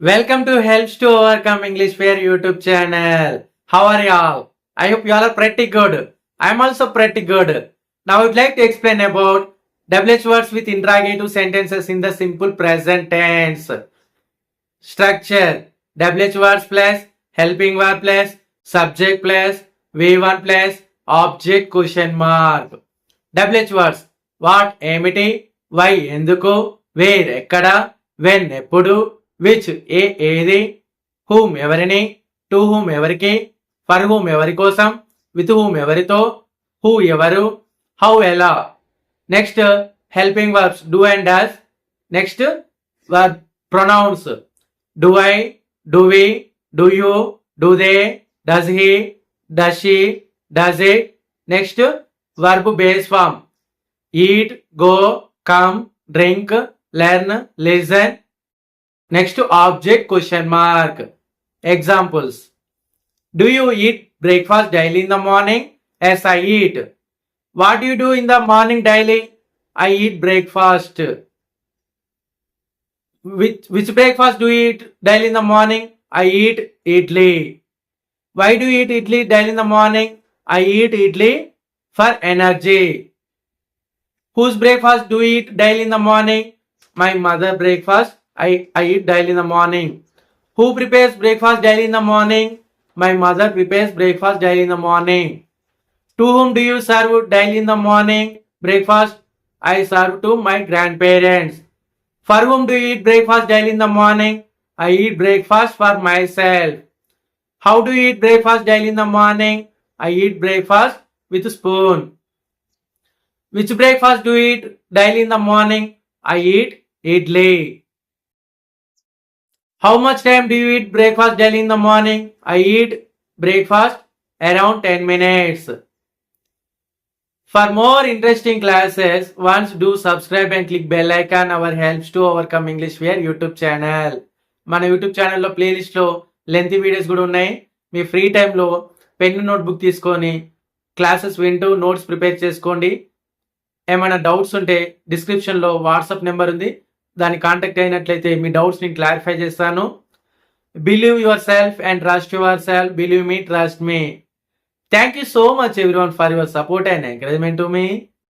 Welcome to Helps to Overcome English Fair YouTube channel. How are y'all? I hope you all are pretty good. I'm also pretty good. Now I would like to explain about WH words with interrogative sentences in the simple present tense. Structure WH words plus helping verb plus subject plus V1 plus object question mark. WH words what ఏమిటి why ఎందుకు wear ఎక్కడ when ఎప్పుడు which ఏ ఏది whom ఎవరిని to whom ఎవరికి for whom ఎవరి కోసం with whom ఎవరితో హూ ఎవరు హౌ ఎలా. Next helping verbs do and does next verb pronouns do I do we do you do they does he does she does it next verb base form eat go come drink learn listen Next to object question mark. Examples. Do you eat breakfast daily in the morning? Yes, I eat. What do you do in the morning daily? I eat breakfast. Which, which breakfast do you eat daily in the morning? I eat idli. Why do you eat idli daily in the morning? I eat idli for energy. Whose breakfast do you eat daily in the morning? My mother breakfast. I, I eat daily in the morning. Who prepares breakfast daily in the morning? My mother prepares breakfast daily in the morning. To whom do you serve daily in the morning? Breakfast. I serve to my grandparents. For whom do you eat breakfast daily in the morning? I eat breakfast for myself. How do you eat breakfast daily in the morning? I eat breakfast with a spoon. Which breakfast do you eat daily in the morning? I eat idli. How much time do you eat breakfast daily in the morning? I eat breakfast around 10 minutes. For more interesting classes, once do subscribe and click bell icon. Our helps to overcome English Fear YouTube channel. మన YouTube ఛానల్లో ప్లేలిస్ట్లో lengthy videos కూడా ఉన్నాయి మీ free టైంలో pen notebook తీసుకొని classes వింటూ notes prepare చేసుకోండి ఏమైనా డౌట్స్ ఉంటే డిస్క్రిప్షన్లో వాట్సాప్ నెంబర్ ఉంది దాన్ని కాంటాక్ట్ అయినట్లయితే మీ డౌట్స్ నేను క్లారిఫై చేస్తాను. Believe yourself and trust yourself believe me trust me thank you so much everyone for your support and encouragement to me